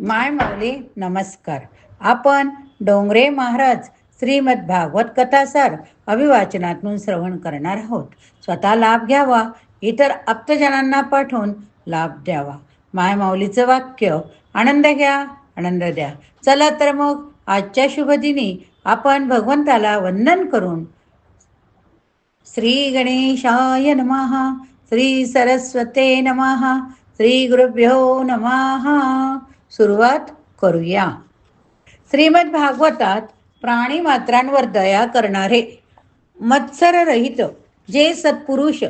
माय माऊली नमस्कार. आपण डोंगरे महाराज श्रीमद भागवत कथासार अभिवाचनातून श्रवण करणार आहोत. स्वतः लाभ घ्यावा इतर आप्तजनांना पाठवून लाभ द्यावा. माय माऊलीचं वाक्य आनंद घ्या आनंद द्या. चला तर मग आजच्या शुभदिनी आपण भगवंताला वंदन करून श्री गणेशाय नमहा श्री सरस्वते नमहा श्री गुरुभ्यो नमहा सुरुवात करूया. श्रीमद भागवतात प्राणी मात्रांवर दया करणारे मत्सररहित जे सत्पुरुष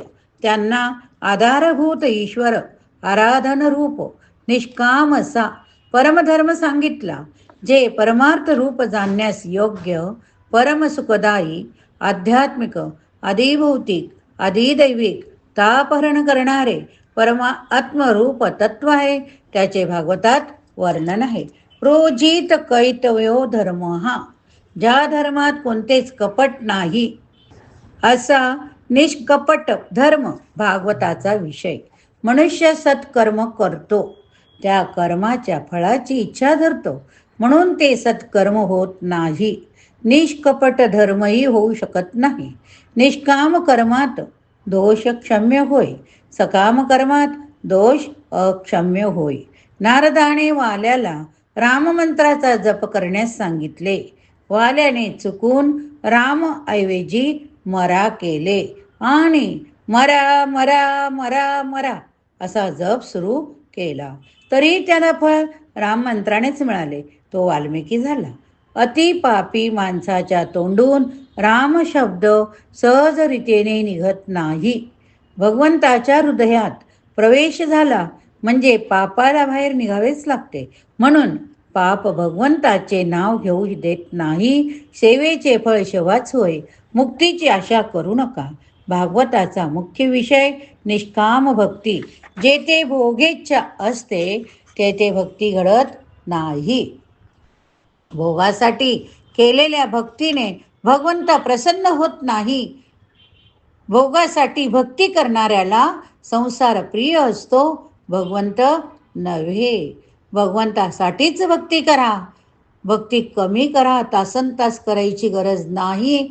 त्यांना आधारभूत ईश्वर आराधन रूप निष्काम असा परमधर्म सांगितला जे परमार्थ रूप जाणण्यास योग्य परमसुखदायी आध्यात्मिक अधिभौतिक अधिदैविक तापहरण करणारे परमा आत्मरूप तत्व आहे त्याचे भागवतात वर्णन आहे. प्रोजित कैतव्यो धर्म हा ज्या धर्मात कोणतेच कपट नाही असा निष्कपट धर्म भागवताचा विषय. मनुष्य सत्कर्म करतो त्या कर्माच्या फळाची इच्छा धरतो म्हणून ते सत्कर्म होत नाही. निष्कपट धर्मही होऊ शकत नाही. निष्काम कर्मात दोष क्षम्य होय सकाम कर्मात दोष अक्षम्य होय. नारदाने वाल्याला राममंत्राचा जप करण्यास सांगितले. वाल्याने चुकून राम ऐवजी मरा केले आणि मरा मरा मरा मरा असा जप सुरू केला. तरी त्याला फळ राम मंत्रानेच मिळाले. तो वाल्मिकी झाला. अति पापी माणसाच्या तोंडून राम शब्द सहजरितेने निघत नाही. भगवंताच्या हृदयात प्रवेश झाला. म्हणजे पापाला बाहेर निघावेच लागते. म्हणून पाप भगवंताचे नाव घेऊ देत नाही. सेवेचे फळ शेवाच होय. मुक्तीची आशा करू नका. भागवताचा मुख्य विषय निष्काम भक्ती. जेथे भोगेच्छा असते तेथे भक्ती घडत नाही. भोगासाठी केलेल्या भक्तीने भगवंत प्रसन्न होत नाही. भोगासाठी भक्ती करणाऱ्याला संसार प्रिय असतो. भगवंत नव्हे. भगवंतासाठीच भक्ती करा. भक्ती कमी करा तासन तास करायची गरज नाही.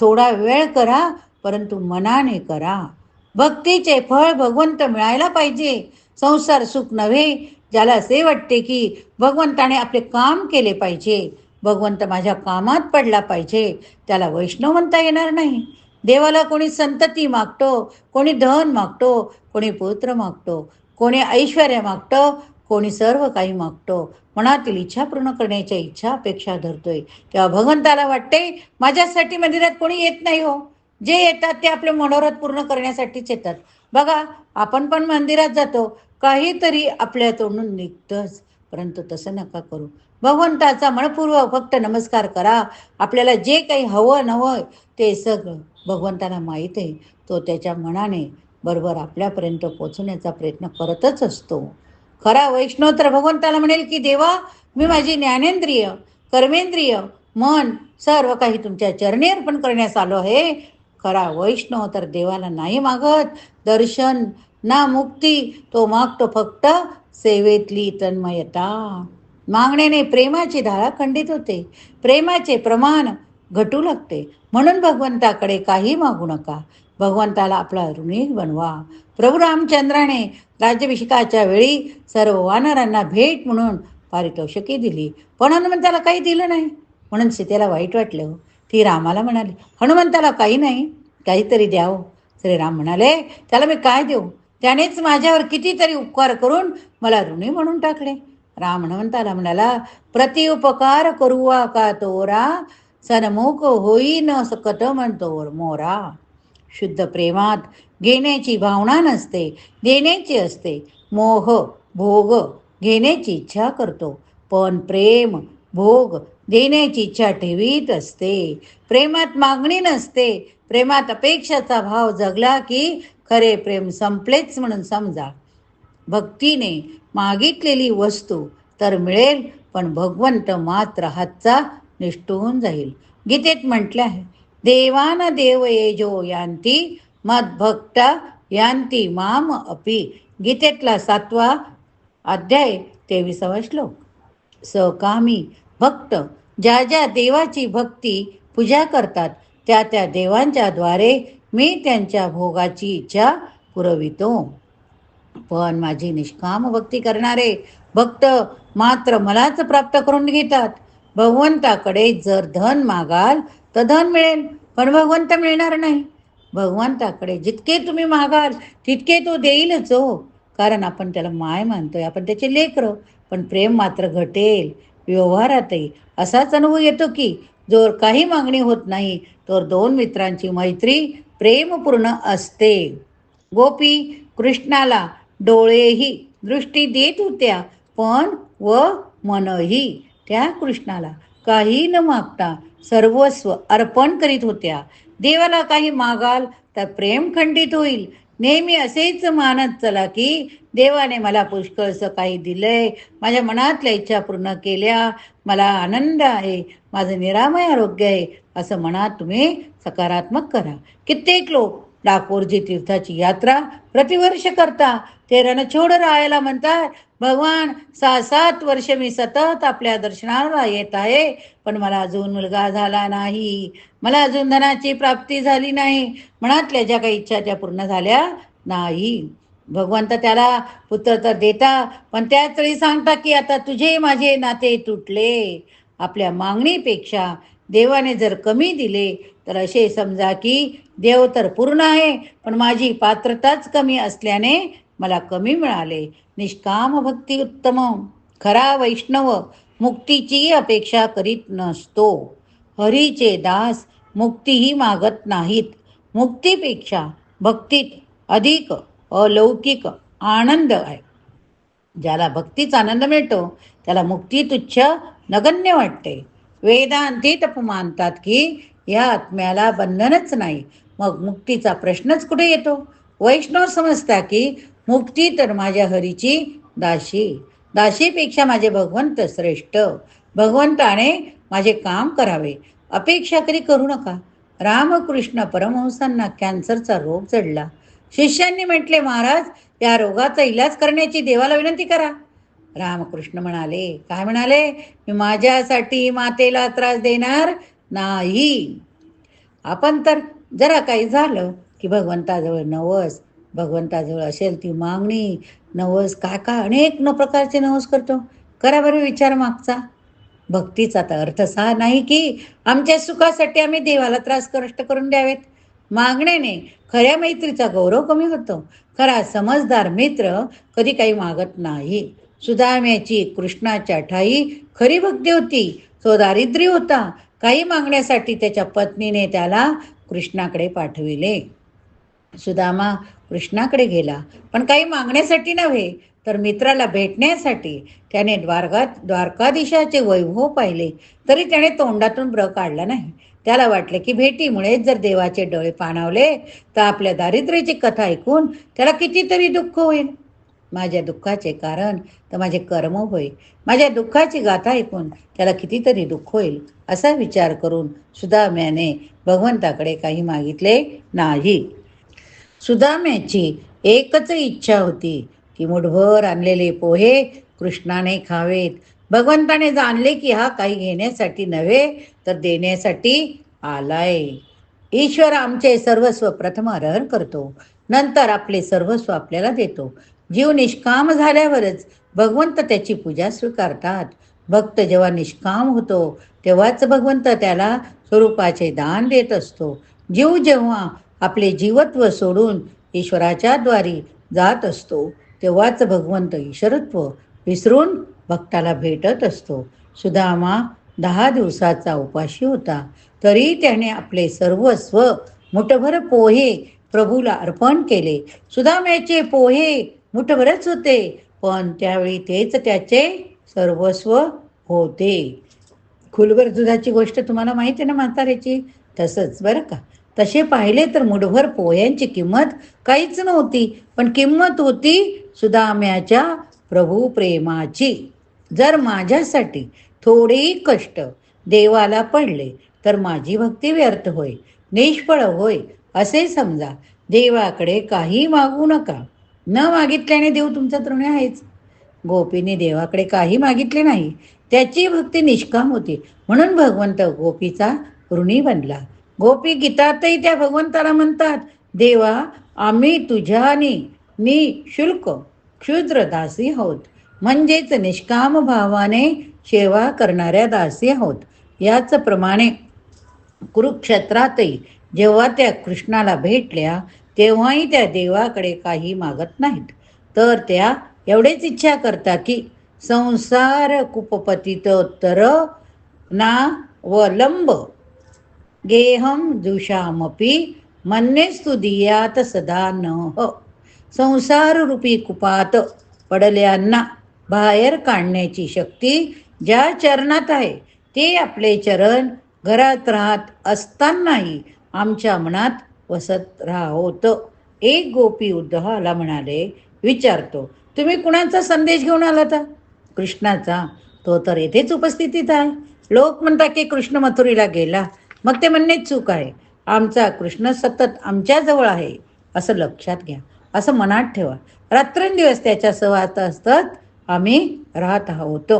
थोडा वेळ करा परंतु मनाने करा. भक्तीचे फळ भगवंत मिळायला पाहिजे. संसार सुख नव्हे. ज्याला असे वाटते की भगवंताने आपले काम केले पाहिजे. भगवंत माझ्या कामात पडला पाहिजे. त्याला वैष्णव म्हणता येणार नाही. देवाला कोणी संतती मागतो कोणी धन मागतो कोणी पुत्र मागतो. कोणी ऐश्वर्य मागतं कोणी सर्व काही मागतो. मनातील इच्छा पूर्ण करण्याच्या इच्छा अपेक्षा धरतोय. तेव्हा भगवंताला वाटते माझ्यासाठी मंदिरात कोणी येत नाही हो. जे येतात ते आपले मनोरथ पूर्ण करण्यासाठीच येतात. बघा आपण पण मंदिरात जातो काहीतरी आपल्या तोंडून निघतंच. परंतु तसं नका करू. भगवंताचा मनपूर्वक फक्त नमस्कार करा. आपल्याला जे काही हवं नवं ते सगळं भगवंताला माहीत आहे. तो त्याच्या मनाने बरोबर आपल्यापर्यंत पोचवण्याचा प्रयत्न करतच असतो. खरा वैष्णव तर भगवंताला म्हणेल की देवा मी माझी ज्ञानेंद्रिय कर्मेंद्रिय मन सर्व काही तुमच्या चरणी अर्पण करण्यास आलो आहे. खरा वैष्णव तर देवाला नाही मागत. दर्शन ना मुक्ती तो मागतो फक्त सेवेतली तन्मयता. मागण्याने प्रेमाची धारा खंडित होते. प्रेमाचे प्रमाण घटू लागते. म्हणून भगवंताकडे काही मागू नका. भगवंताला आपला ऋणी बनवा. प्रभू रामचंद्राने राज्याभिषेकाच्या वेळी सर्व वानरांना भेट म्हणून पारितोषिके दिली. पण हनुमंताला काही दिलं नाही. म्हणून सीतेला वाईट वाटलं. ती रामाला म्हणाली हनुमंताला काही नाही. काहीतरी द्यावं. श्रीराम म्हणाले त्याला मी काय देऊ? त्यानेच माझ्यावर कितीतरी उपकार करून मला ऋणी म्हणून टाकले. राम हनुमंताला म्हणाला प्रतिउपकार करुवा का तोरा? सनमुख होई न सकत म्हणतो मोरा. शुद्ध प्रेमात घेण्याची भावना नसते देण्याची असते. मोह भोग घेण्याची इच्छा करतो पण प्रेम भोग देण्याची इच्छा ठेवीत असते. प्रेमात मागणी नसते. प्रेमात अपेक्षाचा भाव जगला की खरे प्रेम संपलेच म्हणून समजा. भक्तीने मागितलेली वस्तू तर मिळेल पण भगवंत मात्र हातचा निष्ठून जाईल. गीतेत म्हटले आहे देवान देव येजो यांती मद्भक्त यांती माम अपि गीतेतला सातवा अध्याय तेविसावा श्लोक सकामी भक्त ज्या ज्या देवाची भक्ती पूजा करतात त्या त्या देवांच्या द्वारे मी त्यांच्या भोगाची इच्छा पुरवितो पण माझी निष्काम भक्ती करणारे भक्त मात्र मलाच प्राप्त करून घेतात भगवंताकडे जर धन मागाल तर धन मिळेल पण भगवंत मिळणार नाही. भगवंताकडे जितके तुम्ही मागाल तितके तो देईलच हो. कारण आपण त्याला माय मानतोय आपण त्याचे लेकरं पण प्रेम मात्र घटेल व्यवहारातही. असाच अनुभव येतो की जोर काही मागणी होत नाही तर दोन मित्रांची मैत्री प्रेमपूर्ण असते. गोपी कृष्णाला डोळेही दृष्टी देत होत्या पण व मनही त्या कृष्णाला काही न मागता सर्वस्व अर्पण करीत होत्या. देवाला काही मागाल तर प्रेम खंडित होईल. नेहमी असेच मानत चला की देवाने मला पुष्कळसं काही दिलंय. माझ्या मनातल्या इच्छा पूर्ण केल्या. मला आनंद आहे. माझं निरामय आरोग्य आहे. असं मनात तुम्ही सकारात्मक करा. कित्येक लोक डाकोरजी तीर्थाची यात्रा प्रतिवर्ष करता. ते रणछोड राहायला म्हणतात भगवान सहा सात वर्ष मी सतत आपल्या दर्शनाला येत आहे पण मला अजून मुलगा झाला नाही. मला अजून धनाची प्राप्ती झाली नाही. मनातल्या ज्या काही इच्छा त्या पूर्ण झाल्या नाही. भगवंत त्याला पुत्र तर देता पण त्याच वेळी सांगता की आता तुझे माझे नाते तुटले. आपल्या मागणीपेक्षा देवाने जर कमी दिले तर असे समजा की देव तर पूर्ण आहे पण माझी पात्रताच कमी असल्याने मला कमी मिळाले. निष्काम भक्ती उत्तम खरा वैष्णव मुक्तीची अपेक्षा करीत नसतो. हरीचे दास मुक्तीही मागत नाहीत. मुक्तीपेक्षा भक्तीत अधिक अलौकिक आनंद आहे. ज्याला भक्तीचा आनंद मिळतो त्याला मुक्ती तुच्छ नगण्य वाटते. वेदांती तप मानतात की या आत्म्याला बंधनच नाही. मग मुक्तीचा प्रश्नच कुठे येतो? वैष्णव समजता की मुक्ती तर माझ्या हरीची दाशी. दाशीपेक्षा माझे भगवंत श्रेष्ठ. भगवंताने माझे काम करावे. अपेक्षा तरी करू नका. रामकृष्ण परमहंसांना कॅन्सरचा रोग चढला. शिष्यांनी म्हटले महाराज या रोगाचा इलाज करण्याची देवाला विनंती करा. रामकृष्ण म्हणाले काय म्हणाले? मी माझ्यासाठी मातेला त्रास देणार नाही. आपण तर जरा काही झालं की भगवंताजवळ नवस भगवंताजवळ असेल ती मागणी नवस काय काय अनेक न प्रकारचे नवस करतो. करा बरं विचार मागचा. भक्तीचा तर अर्थ असा नाही की आमच्या सुखासाठी आम्ही देवाला त्रास कष्ट करून द्यावेत. मागण्याने खऱ्या मैत्रीचा गौरव कमी होतो. खरा समजदार मित्र कधी काही मागत नाही. सुदाम्याची कृष्णाच्या ठाई खरी भक्ती होती. तो दारिद्र्य होता. काही मागण्यासाठी त्याच्या पत्नीने त्याला कृष्णाकडे पाठविले. सुदामा कृष्णाकडे गेला. पण काही मागण्यासाठी नव्हे तर मित्राला भेटण्यासाठी त्याने द्वारकात द्वारकाधीशाचे वैभव पाहिले. तरी त्याने तोंडातून ब्र काढला नाही. त्याला वाटले की भेटीमुळेच जर देवाचे डोळे पाणावले तर आपल्या दारिद्र्याची कथा ऐकून त्याला कितीतरी दुःख होईल. माझ्या दुःखाचे कारण तर माझे कर्म होय माझ्या दुःखाची गाथा ऐकून त्याला कितीतरी दुःख होईल असा विचार करून सुदाम्याने भगवंताकडे काही मागितले नाही. सुदाम्याची एकच इच्छा होती की मुठभर आणलेले पोहे कृष्णाने खावेत. भगवंताने जाणले की हा काही घेण्यासाठी नव्हे तर देण्यासाठी आलाय. ईश्वर आमचे सर्वस्व प्रथम अर्हन करतो नंतर आपले सर्वस्व आपल्याला देतो. जीव निष्काम झाल्यावरच भगवंत त्याची पूजा स्वीकारतात. भक्त जेव्हा निष्काम होतो तेव्हाच भगवंत त्याला स्वरूपाचे दान देत असतो. जीव जेव्हा आपले जीवत्व सोडून ईश्वराच्या द्वारी जात असतो तेव्हाच भगवंत ईश्वरत्व विसरून भक्ताला भेटत असतो. सुदामा दहा दिवसाचा उपाशी होता. तरी त्याने आपले सर्वस्व मुठभर पोहे प्रभूला अर्पण केले. सुदाम्याचे पोहे मुठभरच होते. पण त्यावेळी तेच त्याचे सर्वस्व होते. खुलभर दुधाची गोष्ट तुम्हाला माहिती आहे ना म्हाताऱ्याची? तसंच बरं का? तसे पाहिले तर मुठभर पोह्यांची किंमत काहीच नव्हती. पण किंमत होती सुदाम्याच्या प्रभू प्रेमाची जर माझ्यासाठी थोडेही कष्ट देवाला पडले तर माझी भक्ती व्यर्थ होय. निष्फळ होय. असे समजा देवाकडे काही मागू नका. न मागितल्याने देव तुमचा तृणी आहेच. गोपीने देवाकडे काही मागितले नाही. त्याची भक्ती निष्काम होती. म्हणून भगवंत गोपीचा ऋणी बनला. गोपी गीतातही त्या भगवंताला म्हणतात देवा आम्ही तुझ्यानी निशुल्क क्षुद्र दासी आहोत. म्हणजेच निष्काम भावाने सेवा करणाऱ्या दासी आहोत. याच प्रमाणे कुरुक्षेत्रातही जेव्हा त्या कृष्णाला भेटल्या तेव्हाही त्या देवाकडे काही मागत नाहीत. तर त्या एवढेच इच्छा करतात की संसार कुपपतितोत्तर ना वलंब. गेहम जुषामपी मन्येस्तु दियात सदा न. संसार रूपी कुपात पडल्यांना बाहेर काढण्याची शक्ती ज्या चरणात आहे ते आपले चरण घरात राहत असतानाही आमच्या मनात वसत राहोत. एक गोपी उद्धवाला म्हणाले विचारतो तुम्ही कुणाचा संदेश घेऊन आला आलाता? कृष्णाचा. तो तर येथेच उपस्थितीत आहे. लोक म्हणतात की कृष्ण मथुरीला गेला. मग ते म्हणणे चूक आहे. आमचा कृष्ण सतत आमच्याजवळ आहे. असं लक्षात घ्या. असं मनात ठेवा. रात्रंदिवस त्याच्या सहवात असतात आम्ही राहत आहोत.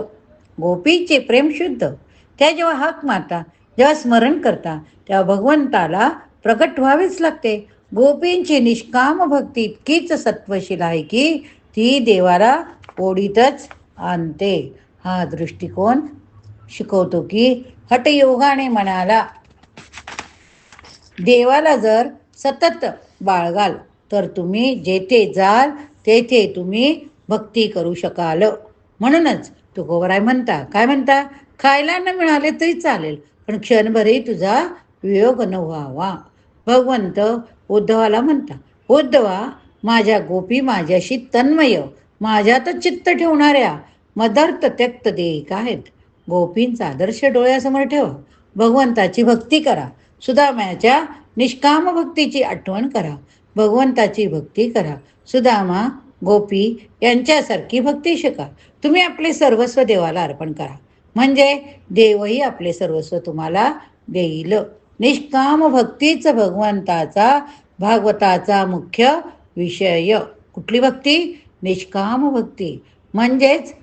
गोपीचे प्रेम शुद्ध. त्या जेव्हा हाक मारता जेव्हा स्मरण करता तेव्हा भगवंताला प्रकट व्हावीच लागते. गोपींची निष्काम भक्ती इतकीच सत्वशील आहे की ती देवाला ओढीतच आणते. हा दृष्टिकोन शिकवतो की हटयोगाने मनाला देवाला जर सतत बाळगाल तर तुम्ही जेथे जाल तेथे तुम्ही भक्ती करू शकाल. म्हणूनच तुकोबराय म्हणता काय म्हणता? खायला न मिळाले तरी चालेल पण क्षणभरही तुझा वियोग न व्हावा भगवंत उद्धवाला म्हणता उद्धवा माझ्या गोपी माझ्याशी तन्मय माझ्यातच चित्त ठेवणाऱ्या मदर्थ त्यक्त देयिका आहेत. गोपींचा आदर्श डोळ्यासमोर ठेवा. भगवंताची भक्ती करा. सुदाम्याच्या निष्काम भक्तीची आठवण करा. भगवंताची भक्ती करा. सुदामा गोपी यांच्यासारखी भक्ती शिका. तुम्ही आपले सर्वस्व देवाला अर्पण करा. म्हणजे देवही आपले सर्वस्व तुम्हाला देईल. निष्काम भक्तीच भगवंताचा भागवताचा मुख्य विषय. कुठली भक्ती? निष्काम भक्ती. म्हणजेच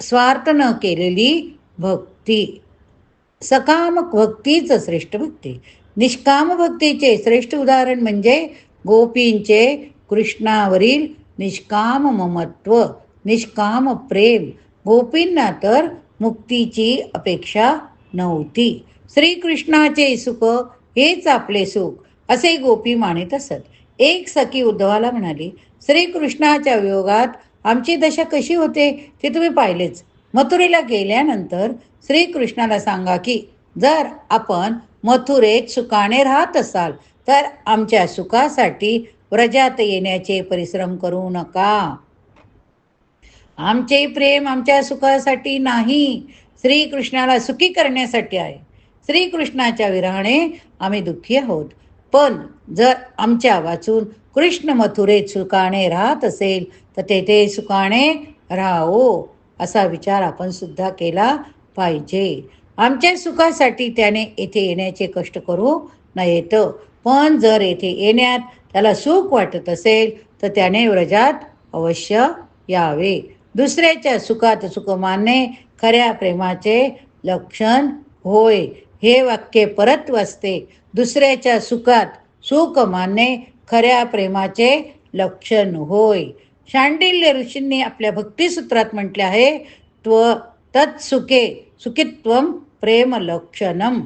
स्वार्थ न केलेली भक्ती. सकाम भक्तीच श्रेष्ठ भक्ती. निष्काम भक्तीचे श्रेष्ठ उदाहरण म्हणजे गोपींचे कृष्णावरील निष्काम ममत्व निष्काम प्रेम. गोपींना तर मुक्तीची अपेक्षा नव्हती. श्रीकृष्णाचे सुख हेच आपले सुख असे गोपी मानित असत. एक सखी उद्धवाला म्हणाली श्रीकृष्णाच्या वियोगात आमची दशा कशी होते ते तुम्ही पाहिलेच. मथुरेला गेल्यानंतर श्रीकृष्णाला सांगा की जर आपण मथुरेत सुखाने राहत असाल तर आमच्या सुखासाठी व्रजात येण्याचे परिश्रम करू नका. आमचे प्रेम आमच्या सुखासाठी नाही. श्रीकृष्णाला सुखी करण्यासाठी आहे. श्रीकृष्णाच्या विरहाने आम्ही दुःखी आहोत. पण जर आमच्या वाचून कृष्ण मथुरेत सुखाने राहत असेल तर तेथे सुखाने राहो असा विचार आपण सुद्धा केला पाहिजे. आमच्या सुखासाठी त्याने येथे येण्याचे कष्ट करू नयेत. पण जर येथे येण्यात त्याला सुख वाटत असेल तर त्याने व्रजात अवश्य यावे. दुसऱ्याच्या सुखात सुख मानणे खऱ्या प्रेमाचे लक्षण होय. हे वाक्य परत वाचते. दुसऱ्याच्या सुखात सुख मानणे खऱ्या प्रेमाचे लक्षण होय. शांडिल्य ऋषींनी आपल्या भक्तिसूत्रात म्हटले आहे त्व तत्सुखे सुखित्व प्रेम लक्षणम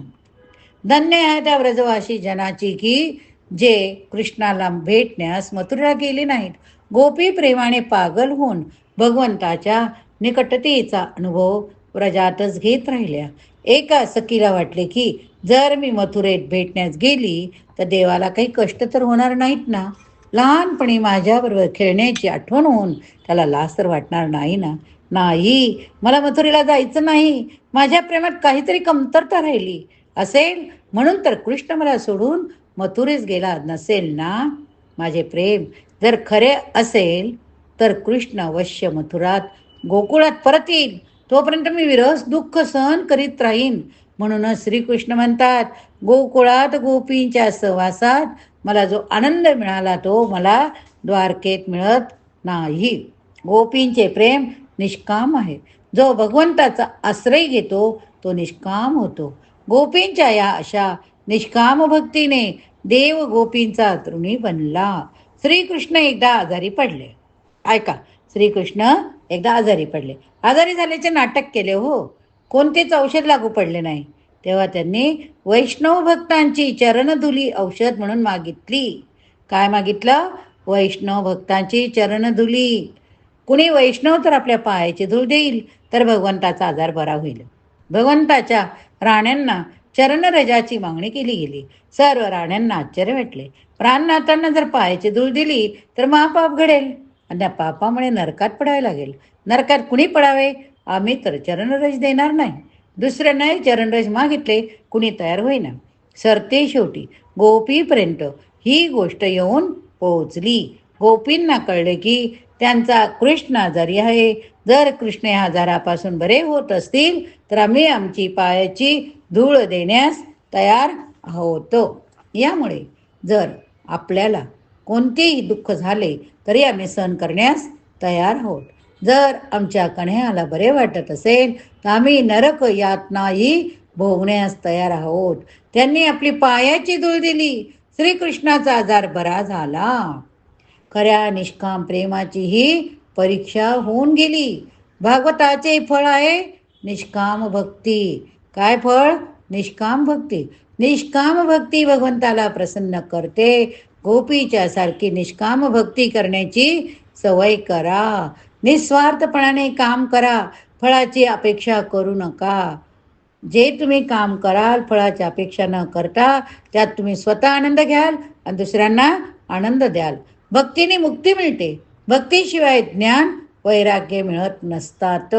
धन्य आहे त्या व्रजवासी जनाची की जे कृष्णाला भेटण्यास मथुरा गेले नाहीत. गोपी प्रेमाने पागल होऊन भगवंताच्या निकटतेचा अनुभव व्रजातच घेत राहिल्या. एका सखीला वाटले की जर मी मथुरेत भेटण्यास गेली तर देवाला काही कष्ट तर होणार नाहीत ना. लहानपणी माझ्याबरोबर खेळण्याची आठवण होऊन त्याला लास तर वाटणार नाही ना. नाही मला मथुरेला जायचं नाही. माझ्या प्रेमात काहीतरी कमतरता राहिली. असेल? म्हणून तर कृष्ण मला सोडून मथुरेस गेला नसेल ना? माझे प्रेम जर खरे असेल तर कृष्ण अवश्य मथुरात गोकुळात परत येईल तोपर्यंत मी विरस दुःख सहन करीत राहीन. म्हणूनच श्रीकृष्ण म्हणतात गोकुळात गोपींच्या सहवासात मला जो आनंद मिळाला तो मला द्वारकेत मिळत नाही. गोपींचे प्रेम निष्काम आहे. जो भगवंताचा आश्रय घेतो तो निष्काम होतो. गोपींच्या या अशा निष्काम भक्तीने देव गोपींचा तृणी बनला. श्रीकृष्ण एकदा आजारी पडले. ऐका श्रीकृष्ण एकदा आजारी पडले. आजारी झाल्याचे नाटक केले हो. कोणतेच औषध लागू पडले नाही. तेव्हा त्यांनी वैष्णव भक्तांची चरणधुली औषध म्हणून मागितली. काय मागितलं? वैष्णव भक्तांची चरणधुली. कुणी वैष्णव तर आपल्या पायाची धूळ देईल तर भगवंताचा आजार बरा होईल. भगवंताच्या राण्यांना चरणरजाची मागणी केली गेली. सर्व राण्यांना आश्चर्य वाटले प्राणनाथांना जर पायाची धूळ दिली तर महापाप घडेल. आणि त्या पापामुळे नरकात पडावे लागेल. नरकात कुणी पडावे? आम्ही तर चरणरज देणार नाही. दुसऱ्यांनाही चरणरज मागितले कुणी तयार होईना. सरते शेवटी. गोपीपर्यंत ही गोष्ट येऊन पोहोचली. गोपींना कळले की त्यांचा कृष्ण आजारी आहे. जर कृष्ण या आजारापासून बरे होत असतील तर आम्ही आमची पायाची धूळ देण्यास तयार आहोत. यामुळे जर आपल्याला कोणतेही दुःख झाले तरी आम्ही सहन करण्यास तयार आहोत. जर आमच्या कन्ह्याला बरे वाटत असेल तर आम्ही नरक यातनाही भोगण्यास तयार आहोत. त्यांनी आपली पायाची धूळ दिली. श्रीकृष्णाचा आजार बरा झाला. खऱ्या निष्काम प्रेमाची ही परीक्षा होऊन गेली. भागवताचे फळ आहे निष्काम भक्ती. काय फळ? निष्काम भक्ती. निष्काम भक्ती भगवंताला प्रसन्न करते. गोपीच्या सारखी निष्काम भक्ती करण्याची सवय करा. निस्वार्थपणाने काम करा. फळाची अपेक्षा करू नका. जे तुम्ही काम कराल फळाची अपेक्षा न करता त्यात तुम्ही स्वतः आनंद घ्याल आणि दुसऱ्यांना आनंद द्याल. भक्तीने मुक्ती मिळते. भक्तीशिवाय ज्ञान वैराग्य मिळत नसतात.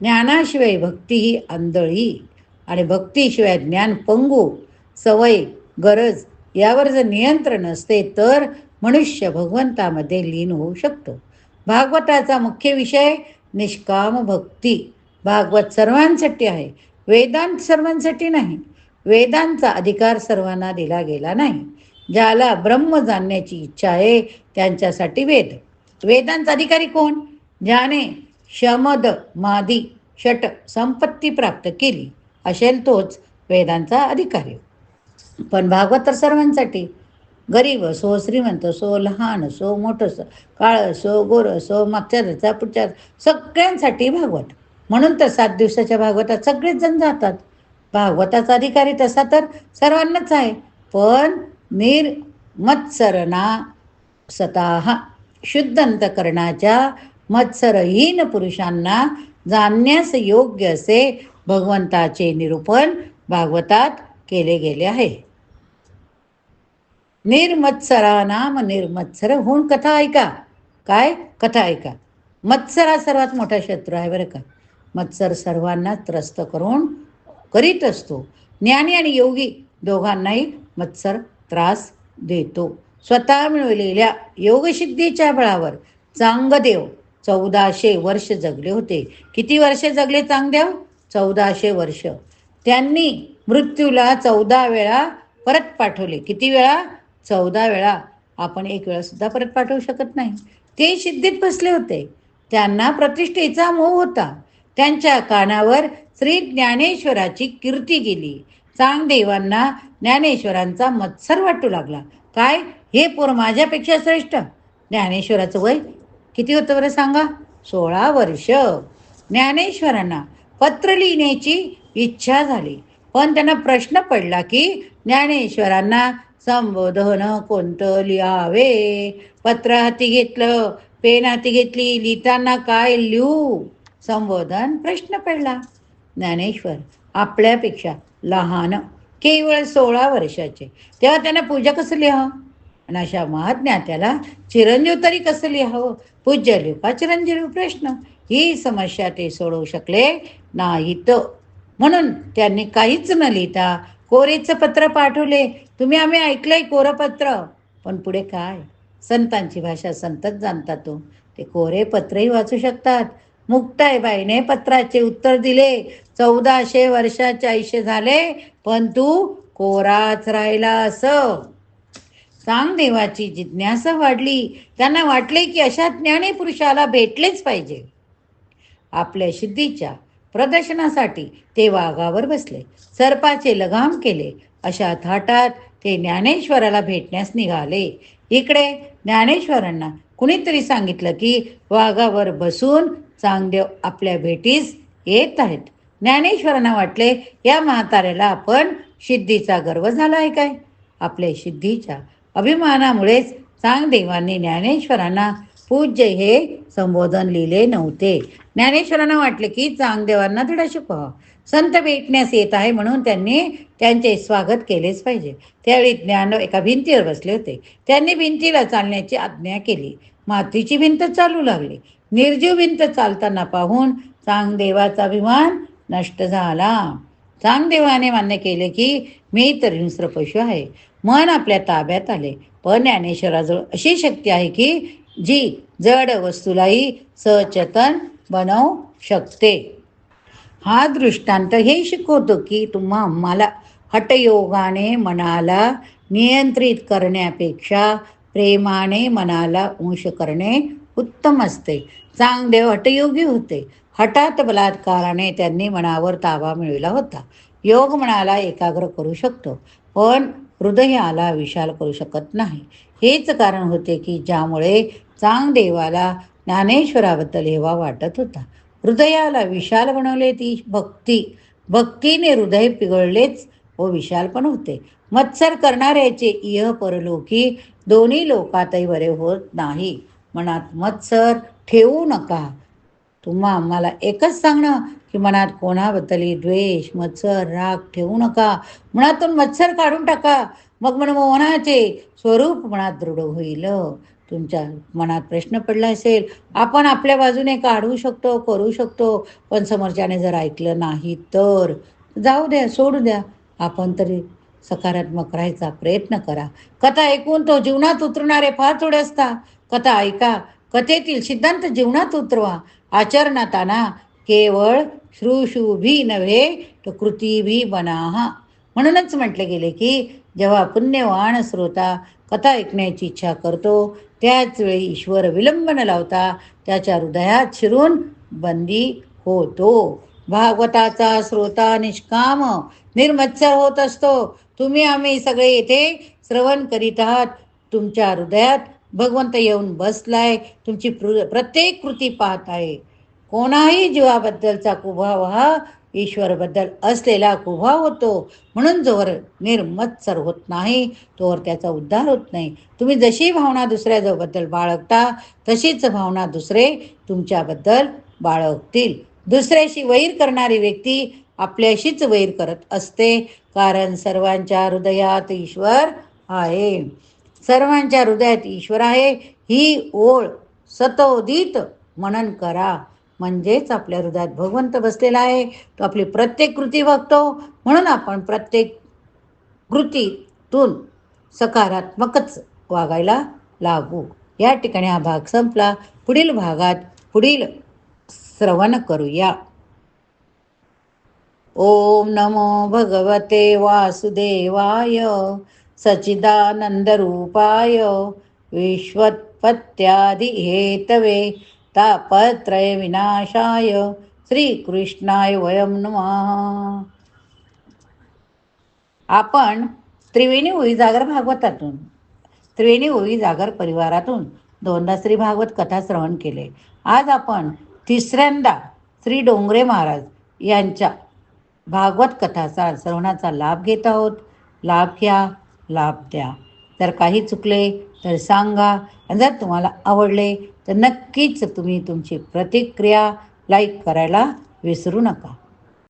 ज्ञानाशिवाय भक्ती ही आंधळी आणि भक्तीशिवाय ज्ञान पंगू सवय गरज यावर जर नियंत्रण असते तर मनुष्य भगवंतामध्ये लीन होऊ शकतो. भागवताचा मुख्य विषय निष्काम भक्ती. भागवत सर्वांसाठी आहे. वेदांत सर्वांसाठी नाही. वेदांचा अधिकार सर्वांना दिला गेला नाही. ज्याला ब्रह्म जाणण्याची इच्छा आहे त्यांच्यासाठी वेद. वेदांचा अधिकारी कोण? ज्याने शमद मादी षट संपत्ती प्राप्त केली असेल तोच वेदांचा अधिकारी. पण भागवत तर सर्वांसाठी. गरीब असो श्रीमंत असो लहान असो मोठं असो काळ असो गोर असो मागच्या रचा पुढच्या सगळ्यांसाठी भागवत. म्हणून तर सात दिवसाच्या भागवतात सगळेच जण जातात. भागवताचा अधिकारी तसा तर सर्वांनाच आहे. पण निर्मत्सरना स्वतः शुद्ध अंतकरणाच्या मत्सरहीन पुरुषांना जाणण्यास योग्य असे भगवंताचे निरूपण भागवतात केले गेले आहे. निर्मत्सरा नाम निर्मत्सर. होऊन कथा ऐका. काय? कथा ऐका. मत्सर हा सर्वात मोठा शत्रू आहे बरं का. मत्सर सर्वांना त्रस्त करून करीत असतो. ज्ञानी आणि योगी दोघांनाही मत्सर त्रास देतो. स्वतः मिळवलेल्या योगसिद्धीच्या बळावर चांगदेव चौदाशे वर्ष जगले होते. किती वर्ष जगले चांगदेव? चौदाशे वर्ष. त्यांनी मृत्यूला चौदा वेळा परत पाठवले. किती वेळा? चौदा वेळा आपण एक वेळा सुद्धा परत पाठवू शकत नाही. ते सिद्धीत बसले होते. त्यांना प्रतिष्ठेचा मोह होता. त्यांच्या कानावर श्री ज्ञानेश्वराची कीर्ती गेली. चांगदेवांना ज्ञानेश्वरांचा मत्सर वाटू लागला. काय? हे पोर माझ्यापेक्षा श्रेष्ठ. ज्ञानेश्वराचं वय किती होतं बरं सांगा? सोळा वर्ष. ज्ञानेश्वरांना पत्र लिहिण्याची इच्छा झाली. पण त्यांना प्रश्न पडला की ज्ञानेश्वरांना संबोधन कोणतं लिहावे पत्र हाती घेतलं पेन हाती घेतली लिहिताना काय लिहू? संबोधन प्रश्न पडला. ज्ञानेश्वर आपल्यापेक्षा लहान केवळ सोळा वर्षाचे. तेव्हा त्यांना पूजा कसं लिहावं? आणि अशा महाज्ञात्याला चिरंजीव तरी कसं लिहावं? पूज्य लिहा चिरंजीव? प्रश्न. ही समस्या ते सोडवू शकले नाहीत. म्हणून त्यांनी काहीच न लिहिता कोरेचं पत्र पाठवले. तुम्ही आम्ही ऐकलंय कोरं पत्र पण पुढे काय? संतांची भाषा संतच जाणतात तो. ते कोरे पत्रही वाचू शकतात. मुक्ताईबाईने पत्राचे उत्तर दिले. चौदाशे वर्षाचे आयुष्य झाले पण तू कोराच राहिला असं. चांगदेवाची जिज्ञासा वाढली. त्यांना वाटले की अशा ज्ञानी पुरुषाला भेटलेच पाहिजे. आपल्या सिद्धीच्या प्रदर्शनासाठी ते वाघावर बसले. सर्पाचे लगाम केले. अशा थाटात ते ज्ञानेश्वराला भेटण्यास निघाले. इकडे ज्ञानेश्वरांना कुणीतरी सांगितलं की वाघावर बसून चांगदेव आपल्या भेटीस येत आहेत. ज्ञानेश्वरांना वाटले या म्हाताऱ्याला आपण सिद्धीचा गर्व झाला आहे काय? आपल्या सिद्धीच्या अभिमानामुळेच चांगदेवांनी ज्ञानेश्वरांना पूज्य हे संबोधन लिहिले नव्हते. ज्ञानेश्वरांना वाटले की चांगदेवांना धडा शिकवा. संत भेटण्यास येत आहे म्हणून त्यांनी त्यांचे स्वागत केलेच पाहिजे. त्यावेळी ज्ञान एका भिंतीवर बसले होते. त्यांनी भिंतीला चालण्याची आज्ञा केली. मातीची भिंत चालू लागली. निर्जीव भिंत चालताना पाहून चांगदेवाचा अभिमान नष्ट झाला. चांगदेवाने मान्य केले की मी तर हिंस्र पशु आहे. मन आपल्या ताब्यात आले. पण ज्ञानेश्वराजवळ अशी शक्ती आहे की जी जड वस्तूलाही सचेतन बनवू शकते. हा दृष्टांत हे शिकवतो की तुम्हा मला हटयोगाने मनाला नियंत्रित करण्यापेक्षा प्रेमाने मनाला अंश करणे उत्तम असते. चांगदेव हटयोगी होते. हठात बलात्काराने त्यांनी मनावर ताबा मिळविला होता. योग मनाला एकाग्र करू शकतो पण हृदयाला विशाल करू शकत नाही. हेच कारण होते की ज्यामुळे चांगदेवाला ज्ञानेश्वराबद्दल हेवा वाटत होता. हृदयाला विशाल बनवले ती भक्ती. भक्तीने हृदय पिघळलेच व विशाल पण होते. मत्सर करणाऱ्याचे इह परलोकी दोन्ही लोकातही बरे होत नाही. मनात मत्सर ठेवू नका. तुम्हा आम्हाला एकच सांगणं की मनात कोणाबद्दलही द्वेष मत्सर राग ठेवू नका. मनातून मत्सर काढून टाका. मग मनमोहनाचे स्वरूप मनात दृढ होईल. तुमच्या मनात प्रश्न पडला असेल आपण आपल्या बाजूने काढू शकतो करू शकतो पण समोरच्याने जर ऐकलं नाही तर जाऊ द्या सोडू द्या. आपण तरी सकारात्मक राहायचा प्रयत्न करा. कथा ऐकून तो जीवनात उतरणारे फार थोडे असता कथा ऐका कथेतील सिद्धांत जीवनात उतरवा. आचरणात आणा. केवळ श्रुशुभी नव्हे तर कृतीभी बनाहा म्हणूनच म्हटले गेले की जेव्हा पुण्यवान श्रोता कथा ऐकण्याची इच्छा करतो त्याच वेळी ईश्वर विलंब न लावता त्याच्या हृदयात शिरून बंदी होतो. भागवताचा श्रोता निष्काम निर्मत्सर होत असतो. तुम्ही आम्ही सगळे येथे श्रवण करीत आहात. तुमच्या हृदयात भगवंत येऊन बसलाय. तुमची प्र प्रत्येक कृती पाहत आहे. कोणाही जीवाबद्दलचा कुभाव हा ईश्वरबद्दल असलेला कुभाव होतो. म्हणून जोवर निर्मत्सर होत नाही तोवर त्याचा उद्धार होत नाही. तुम्ही जशी भावना दुसऱ्याबद्दल बाळगता तशीच भावना दुसरे तुमच्याबद्दल बाळगतील. दुसऱ्याशी वैर करणारी व्यक्ती आपल्याशीच वैर करत असते. कारण सर्वांच्या हृदयात ईश्वर आहे. सर्वांच्या हृदयात ईश्वर आहे. ही ओळ सतोदित मनन करा. म्हणजेच आपल्या हृदयात भगवंत बसलेला आहे. तो आपली प्रत्येक कृती बघतो. म्हणून आपण प्रत्येक कृतीतून सकारात्मकच वागायला लागू. या ठिकाणी हा भाग संपला. पुढील भागात पुढील श्रवण करूया. ओम नमो भगवते वासुदेवाय. सचिदानंदरूपाय विश्वत्पत्त्यादिहेतवे तापत्रय विनाशाय श्रीकृष्णाय वयम नमः. आपण त्रिवेणी ओळी जागर भागवतातून त्रिवेणी ओळी जागर परिवारातून दोनदा श्री भागवत कथा श्रवण केले. आज आपण तिसऱ्यांदा श्री डोंगरे महाराज यांच्या भागवत कथाचा श्रवणाचा लाभ घेत आहोत. लाभ घ्या लाभ द्या. जर काही चुकले तर सांगा आणि जर तुम्हाला आवडले तर नक्कीच तुम्ही तुमची प्रतिक्रिया लाईक करायला विसरू नका.